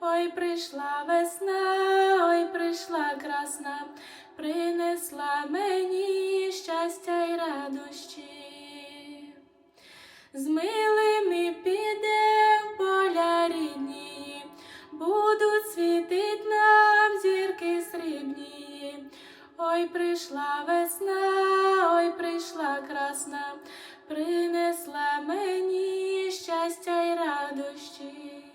Ой, прийшла весна, ой, прийшла красна, принесла мені щастя й радощі, з милими піде в поля рідні, будуть світить нам зірки срібні. Ой, прийшла весна, ой, прийшла красна, принесла мені щастя й радощі.